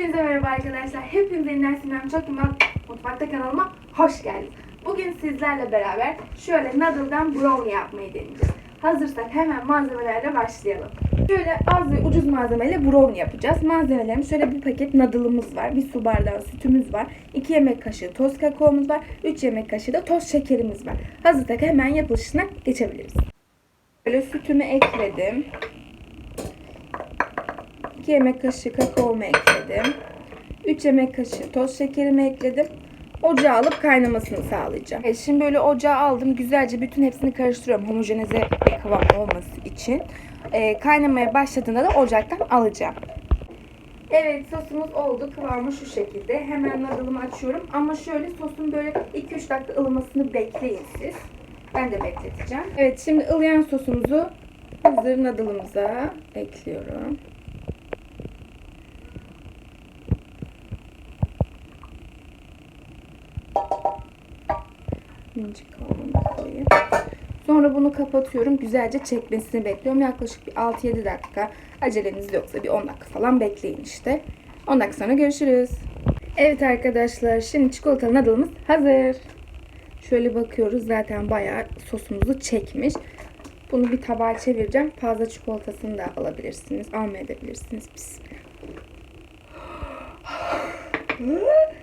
Hepinize merhaba arkadaşlar. Hepinize Ender Sinem Çok İmam Mutfakta kanalıma hoş geldiniz. Bugün sizlerle beraber şöyle noodle'dan brownie yapmayı deneyeceğiz. Hazırsak hemen malzemelerle başlayalım. Şöyle az ve ucuz malzemeyle brownie yapacağız. Malzemelerimiz şöyle bir paket noodle'ımız var. Bir su bardağı sütümüz var. 2 yemek kaşığı toz kakaomuz var. 3 yemek kaşığı da toz şekerimiz var. Hazırsak hemen yapılışına geçebiliriz. Böyle sütümü ekledim. 2 yemek kaşığı kakaomu ekledim. 3 yemek kaşığı toz şekerimi ekledim. Ocağa alıp kaynamasını sağlayacağım. Evet, şimdi böyle ocağa aldım. Güzelce bütün hepsini karıştırıyorum. Homojenize bir kıvam olması için. Ee, kaynamaya başladığında da ocaktan alacağım. Evet sosumuz oldu. Kıvamı şu şekilde. Hemen noodle'ımı açıyorum. Ama şöyle sosun böyle 2-3 dakika ılımasını bekleyin siz. Ben de bekleteceğim. Evet şimdi ılıyan sosumuzu hazır noodle'ımıza ekliyorum. Mincik kavanoz koyayım. Sonra bunu kapatıyorum. Güzelce çekmesini bekliyorum. Yaklaşık bir 6-7 dakika. Aceleniz yoksa bir 10 dakika falan bekleyin işte. 10 dakika sonra görüşürüz. Evet arkadaşlar şimdi çikolatalı noodle'ımız hazır. Şöyle bakıyoruz zaten bayağı sosumuzu çekmiş. Bunu bir tabağa çevireceğim. Fazla çikolatasını da alabilirsiniz. Almayabilirsiniz. Bismillah.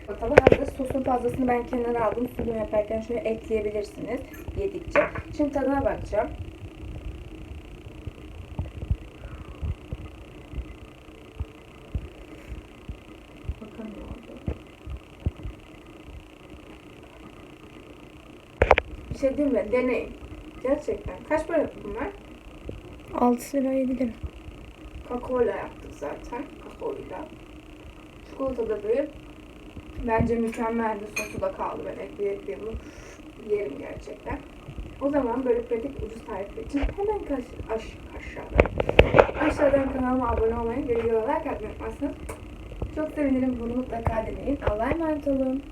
Çikolatalı hazır. Sosun fazlasını ben kenara aldım. Sunum yaparken şöyle ekleyebilirsiniz yedikçe. Şimdi tadına bakacağım. Bakalım. Bir şey değil mi? Deneyin. Gerçekten. Kaç para bunlar? 6 lira 7 lira. Kakaoyla yaptık zaten. Kakaoyla. Çikolata da böyle. Bence mükemmeldi. Sosu da kaldı. Ben ekleye bunu yerim gerçekten. O zaman böyle pratik ucuz tarifler için hemen kaş, aş, aşağıdan. Aşağıdan kanalıma abone olmayı ve videoya like atmayı unutmazsanız çok sevinirim. Bunu mutlaka deneyin. Allah'a emanet olun.